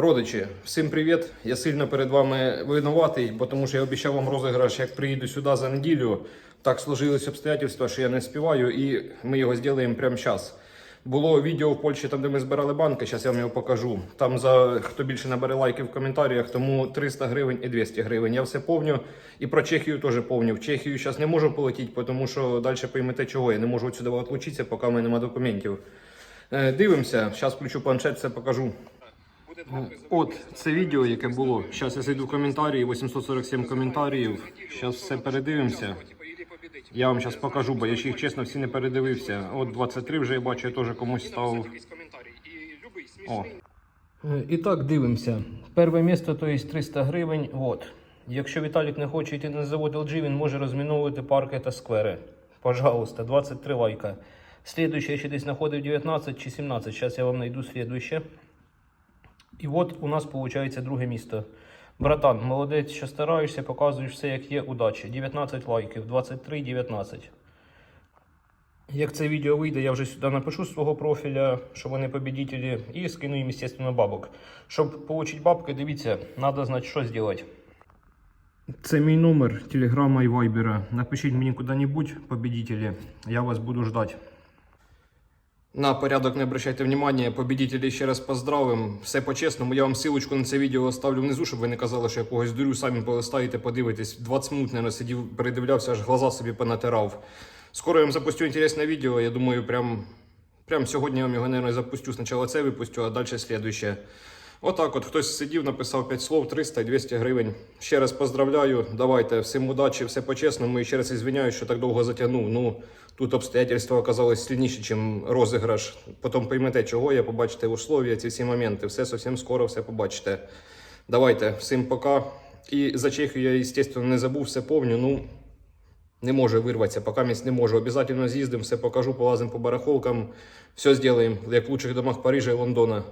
Родичі, всім привіт! Я сильно перед вами винуватий, бо тому що я обіцяв вам розіграш, як приїду сюди за неділю. Так сложились обстоятельства, що я не співаю, і ми його зробимо прямо зараз. Було відео в Польщі, там де ми збирали банки, зараз я вам його покажу. Там за хто більше набере лайків в коментарях, тому 300 гривень і 200 гривень. Я все повню. І про Чехію теж повню. В Чехію зараз не можу полетіти, тому що далі поймете чого. Я не можу відсюди відлучитися, поки в мене немає документів. Е, Дивимося, зараз включу планшет, все покажу. От це відео, яке було. Зараз я зайду в коментарі, 847 коментарів. Зараз все передивимося. Я вам зараз покажу, бо я ще їх чесно всі не передивився. От 23 вже я бачу, я теж комусь ставив. О. Е, І так дивимося. Перше місце, то є 300 гривень. От. Якщо Віталік не хоче йти на завод LG, він може розміновувати парки та сквери. Пожалуйста, 23 лайка. Слідуюче я ще десь знаходив 19 чи 17. Зараз я вам знайду слідуще. І от у нас виходить друге місто. Братан, молодець, що стараєшся, показуєш все, як є, удачі. 19 лайків, 23, 19. Як це відео вийде, я вже сюди напишу з свого профіля, що вони победителі, і скину їм, естественно, бабок. Щоб отримати бабки, дивіться, треба знати, що зробити. Це мій номер телеграма і вайбера. Напишіть мені куди-небудь, победителі. Я вас буду ждать. На порядок не обращайте внимания, победителей ще раз поздравим. Все по-чесному. Я вам ссылочку на це відео оставлю внизу, щоб ви не казали, що я когось дурю. Самі полистаєте, подивитесь. 20 минут, наверное, сидів, передивлявся, аж глаза собі понатирав. Скоро я вам запустю інтересне відео. Я думаю, прям, прям сьогодні я вам його, наверное, запустю. Спочатку це випустю, а далі слідуще. Отак от хтось сидів, написав 5 слов, 300 і 200 гривень. Ще раз поздравляю. Давайте, всім удачі, все по-чесному. І ще раз ізвиняюсь, що так довго затягнув. Ну, тут обстоятельства оказались сильніші, ніж розіграш. Потім поймете, чого я, побачите условия, ці всі моменти. Все зовсім скоро, все побачите. Давайте, всім пока. І за Чехію я, звісно, не забув, все повню. Ну, не може вирватися, поки місць не можу. Обязательно з'їздимо, все покажу, полазимо по барахолкам, все зробимо, як в лучших домах Парижа і Лондона.